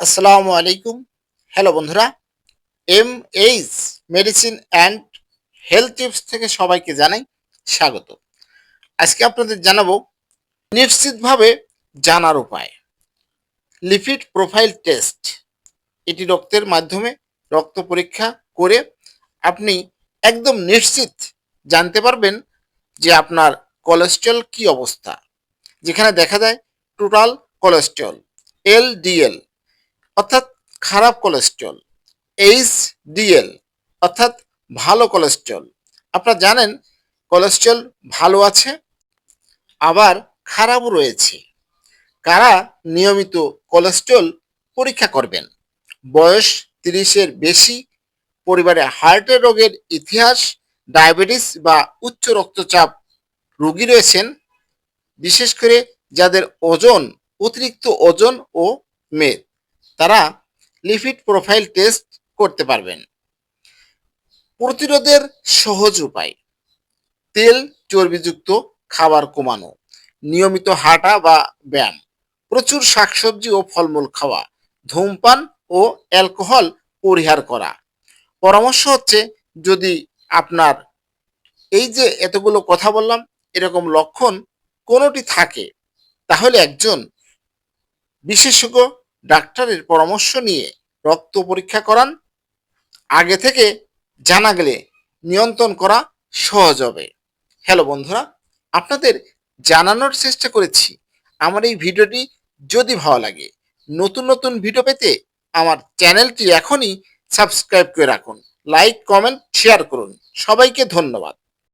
আসসালামু আলাইকুম। হ্যালো বন্ধুরা M H medicine and health tips থেকে সবাইকে জানাই স্বাগত। আজকে আপনাদের জানাব নিশ্চিতভাবে জানার উপায়। লিপিড প্রোফাইল টেস্ট এটি রক্তের মাধ্যমে রক্ত পরীক্ষা করে আপনি একদম নিশ্চিত জানতে পারবেন যে আপনার কোলেস্ট্রল কি অবস্থা। যেখানে দেখা যায় টোটাল কোলেস্ট্রল এলডিএল অর্থাৎ খারাপ কোলেস্ট্রল এইচ ডিএল অর্থাৎ ভালো কোলেস্ট্রল আপনারা জানেন কোলেস্ট্রল ভালো আছে, আবার খারাপও রয়েছে। কারা নিয়মিত কোলেস্ট্রল পরীক্ষা করবেন? বয়স তিরিশের বেশি, পরিবারে হার্টের রোগের ইতিহাস ডায়াবেটিস বা উচ্চ রক্তচাপ রোগী রয়েছেন, বিশেষ করে যাদের ওজন, অতিরিক্ত ওজন ও মেদ। তারা লিপিড প্রোফাইল টেস্ট করতে পারবেন। প্রতিরোধের সহজ উপায়, তেল চর্বিযুক্ত খাবার কমানো, নিয়মিত হাঁটা বা ব্যায়াম, প্রচুর শাকসবজি ও ফলমূল খাওয়া, ধূমপান ও অ্যালকোহল পরিহার করা। পরামর্শ হচ্ছে, যদি আপনার এই যে এতগুলো কথা বললাম, এরকম লক্ষণ কোনোটি থাকে, তাহলে একজন বিশেষজ্ঞ ডাক্তারের পরামর্শ নিয়ে রক্ত পরীক্ষা করান। আগে থেকে জানা গেলে নিয়ন্ত্রণ করা সহজ হবে। হ্যালো বন্ধুরা, আপনাদের জানানোর চেষ্টা করেছি। আমার এই ভিডিওটি যদি ভালো লাগে, নতুন নতুন ভিডিও পেতে আমার চ্যানেলটি এখনই সাবস্ক্রাইব করে রাখুন। লাইক, কমেন্ট, শেয়ার করুন। সবাইকে ধন্যবাদ।